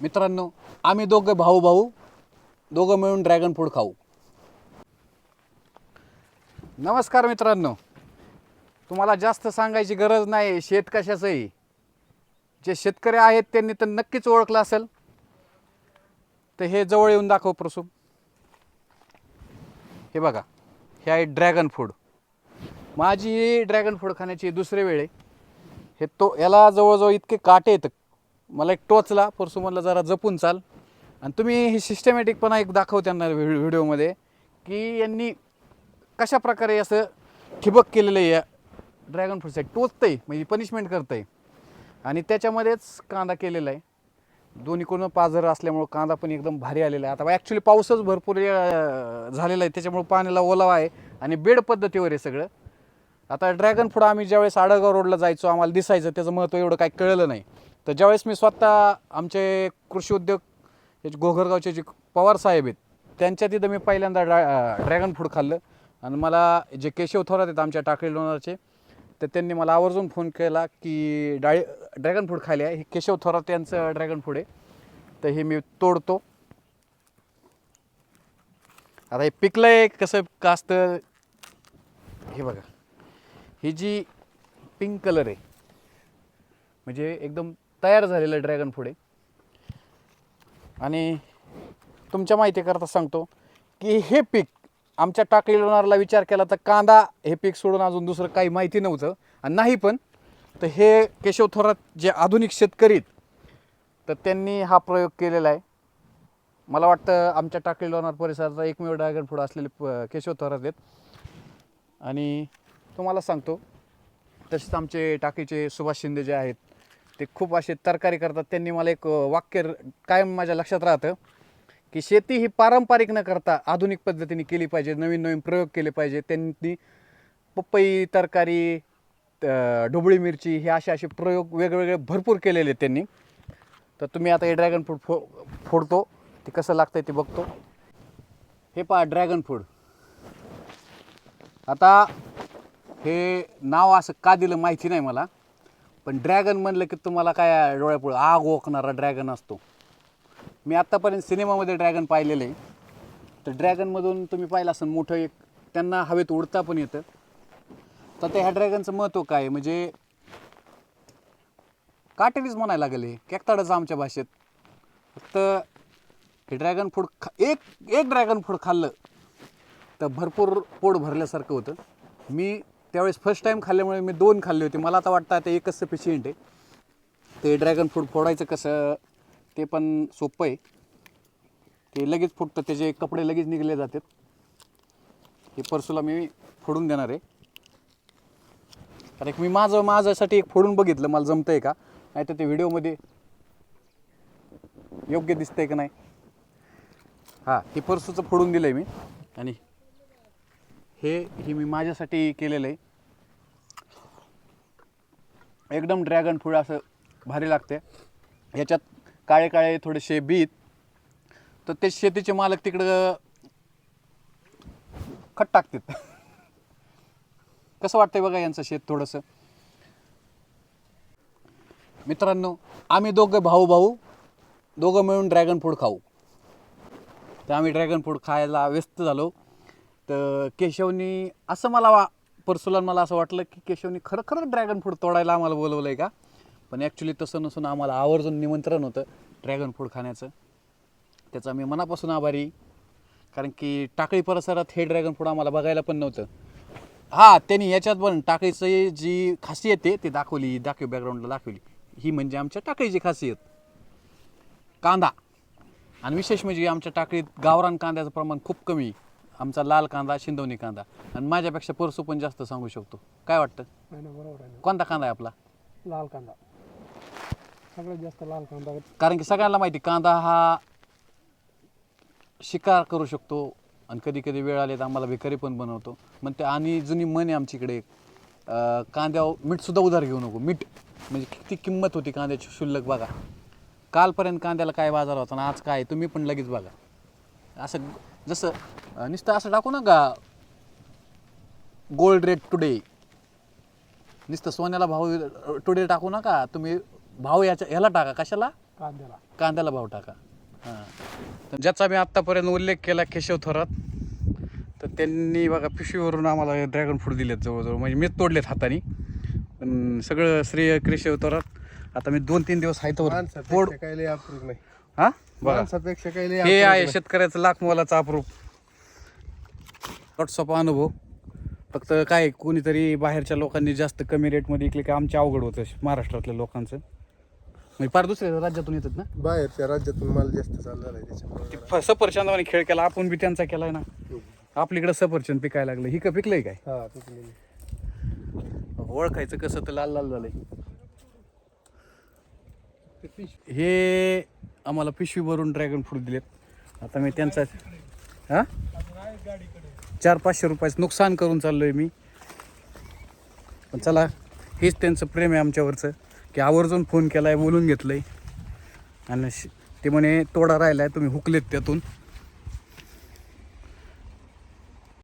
मित्रांनो आम्ही दोघं भाऊ भाऊ दोघं मिळून ड्रॅगन फ्रूट खाऊ. नमस्कार मित्रांनो. तुम्हाला जास्त सांगायची गरज नाही शेत कशाचंही. जे शेतकरी आहेत त्यांनी तर नक्कीच ओळखलं असेल. तर हे जवळ येऊन दाखव प्रसूप हे बघा हे आहे ड्रॅगन फूड माझी ड्रॅगन फ्रूट खाण्याची दुसरी वेळ आहे. हे तो याला जवळजवळ इतके काटे येतं मला एक टोचला परसू म्हणलं जरा जपून चाल. आणि तुम्ही हे सिस्टमॅटिकपणा एक दाखव त्यांना व्हिडिओमध्ये की यांनी कशा प्रकारे असं ठिबक केलेलं आहे या ड्रॅगन फ्रूटसाठी आहे म्हणजे पनिशमेंट करतं आहे आणि त्याच्यामध्येच कांदा केलेला आहे. दोन्ही कोण पाझर असल्यामुळं कांदा पण एकदम भारी आलेला आहे. आता ॲक्च्युली पाऊसच भरपूर झालेला आहे. त्याच्यामुळं पाण्याला ओलावा आहे आणि बेड पद्धतीवर आहे सगळं. आता ड्रॅगन फ्रूट आम्ही ज्यावेळेस आडगाव रोडला जायचो आम्हाला दिसायचं त्याचं महत्त्व एवढं काही कळलं नाही. तर ज्यावेळेस मी स्वतः आमचे कृषी उद्योग हे जे घोघरगावचे जे पवार साहेब आहेत त्यांच्या तिथं मी पहिल्यांदा ड्रॅ ड्रॅगन फ्रूट खाल्लं. आणि मला जे केशव थोरात आहेत आमच्या टाकळी लोणारचे तर त्यांनी मला आवर्जून फोन केला की डाळी ड्रॅगन फ्रूट खायला आहे हे केशव थोरात यांचं ड्रॅगन फ्रूट आहे. तर हे मी तोडतो. आता हे पिकलं आहे कसं कास्त हे बघा. ही जी पिंक कलर आहे म्हणजे एकदम तयार झालेलं ड्रॅगन फ्रूट आहे. आणि तुमच्या माहितीकरता सांगतो की हे पीक आमच्या टाकळी लोणारला विचार केला तर कांदा हे पीक सोडून अजून दुसरं काही माहिती नव्हतं. आणि नाही पण तर हे केशव थोरात जे आधुनिक शेतकरी आहेत, तर त्यांनी हा प्रयोग केलेला आहे. मला वाटतं आमच्या टाकळी लोणार परिसराचा एकमेव ड्रॅगन फ्रूट असलेले प- केशव थोरात आहेत. आणि तुम्हाला सांगतो तसेच आमचे टाकीचे सुभाष शिंदे जे आहेत ते खूप असे तरकारी करतात. त्यांनी मला एक वाक्य र- कायम माझ्या लक्षात राहतं की शेती ही पारंपरिक न करता आधुनिक पद्धतीने केली पाहिजे नवीन नवीन प्रयोग केले पाहिजे. त्यांनी पपई तरकारी ढोबळी मिरची हे असे असे प्रयोग वेगवेगळे भरपूर केलेले आहेत त्यांनी. तर तुम्ही आता हे ड्रॅगन फ्रूट फो फोडतो. ते कसं लागतं आहे ते बघतो. हे पहा ड्रॅगन फ्रूट आता हे नाव असं का दिलं माहिती नाही मला. पण ड्रॅगन म्हणलं की तुम्हाला काय डोळ्यापुढं आग ओकणारा ड्रॅगन असतो. मी आत्तापर्यंत सिनेमामध्ये ड्रॅगन पाहिलेलं. आहे तर ड्रॅगनमधून तुम्ही पाहिलं असेल मोठं एक त्यांना हवेत उडता पण येतं. तर ते ह्या ड्रॅगनचं महत्त्व काय? आहे? म्हणजे काटेरीच म्हणायला लागले केकताडच आमच्या भाषेत. फक्त हे ड्रॅगन फ्रूट खा एक एक ड्रॅगन फ्रूट खाल्लं तर भरपूर पोट भरल्यासारखं होतं. मी त्यावेळेस फर्स्ट टाईम खाल्ल्यामुळे मी दोन खाल्ले होते. मला आता वाटतं आता एकच सफिशियंट आहे. ते ड्रॅगन फ्रूट फोडायचं कसं ते पण सोपं आहे. ते लगेच फुटतं त्याचे कपडे लगेच निघले जातात. हे परसूला मी फोडून देणार आहे. कारण एक मी माझं माझ्यासाठी एक फोडून बघितलं मला जमतंय का? नाही तर ते व्हिडिओमध्ये योग्य दिसतंय का नाही? हां हे परसूचं फोडून दिलं आहे मी. आणि हे हे मी माझ्यासाठी केलेलं आहे. एकदम ड्रॅगन फ्रूट असं भारी लागते ह्याच्यात काळे काळे थोडेसे बीत तर ते शेतीचे मालक तिकडं खट टाकतात. कसं वाटतंय बघा यांचं शेत थोडंसं? मित्रांनो आम्ही दोघं भाऊ भाऊ दोघं मिळून ड्रॅगन फ्रूट खाऊ. तर आम्ही ड्रॅगन फ्रूट खायला व्यस्त झालो. तर केशवनी असं मला वा परसुलान मला असं वाटलं की केशवनी खरं खरं ड्रॅगन फ्रूट तोडायला आम्हाला बोलवलं आहे का? पण ॲक्च्युली तसं नसून आम्हाला आवर्जून निमंत्रण होतं ड्रॅगन फ्रूट खाण्याचं. त्याचा मी मनापासून आभारी. कारण की टाकळी परिसरात हे ड्रॅगन फ्रूट आम्हाला बघायला पण नव्हतं. हां त्यांनी याच्यात पण टाकळीचं जी खासियत आहे ती दाखवली दाखव बॅकग्राऊंडला दाखवली. ही म्हणजे आमच्या टाकळीची खासियत. कांदा. आणि विशेष म्हणजे आमच्या टाकळीत गावरान कांद्याचं प्रमाण खूप कमी. आहे. आमचा लाल कांदा शिंदवणी कांदा. आणि माझ्यापेक्षा परसू पण जास्त सांगू शकतो. काय वाटतं? नाही बरोबर आहे कोणता कांदा आहे आपला? लाल कांदा. सगळ्यात जास्त लाल कांदा. कारण की सगळ्यांना माहिती कांदा हा शिकार करू शकतो. आणि कधी कधी वेळ आले तर आम्हाला भिकारी पण बनवतो. मग ते आणि जुनी मन आहे आमच्याकडे एक अं, कांद्यावर मीठसुद्धा उधार घेऊ नको. मीठ म्हणजे किती किंमत होती कांद्याची शुल्लक बघा. कालपर्यंत कांद्याला काय बाजार होता आणि आज काय तुम्ही पण लगेच बघा. असं जसं नुसतं असं टाकू नका. गोल्ड रेट टुडे नुसतं सोन्याला भाव टुडे टाकू नका. तुम्ही भाव याच्या ह्याला टाका. कशाला? कांद्याला. कांद्याला भाव टाका. हां. ज्याचा मी आत्तापर्यंत उल्लेख केला केशव थोरात तर त्यांनी बघा पिशवीवरून आम्हाला ड्रॅगन फ्रूट दिलेत जवळजवळ. म्हणजे मीच तोडलेत हाताने. पण सगळं श्रेय केशव थोरात. आता मी दोन तीन दिवस आहे तोड काही लय अप्रूप नाही. हां? बघा. हे आहे. शेतकऱ्याचं लाख मोलाचा अप्रूप. व्हॉट्सअप अनुभव. फक्त काय कोणीतरी बाहेरच्या लोकांनी जास्त कमी रेटमध्ये विकले की आमच्या अवघड होतं महाराष्ट्रातल्या लोकांचं. म्हणजे फार दुसऱ्या राज्यातून येतात ना? बाहेरच्या राज्यातून माल जास्त चालला आहे त्याच्यामुळे. ते फ- सफरचंदाने खेळ केला आपण बी त्यांचा केलाय ना. आपलीकडे सफरचंद पिकायला लागलं. ही का पिकलंय काय? हा पिकलेली ओळखायचं कसं तर लाल लाल झालंय. हे आम्हाला पिशवी भरून ड्रॅगन फ्रूट दिलेत. आता मी त्यांचा हा? चार पाचशे रुपयाचं नुकसान करून चाललो आहे मी. पण चला हेच त्यांचं प्रेम आहे आमच्यावरचं की आवर्जून फोन केला आहे बोलून घेतलं आहे आणि ते म्हणे तोडा राहिला आहे तुम्ही हुकलेत त्यातून.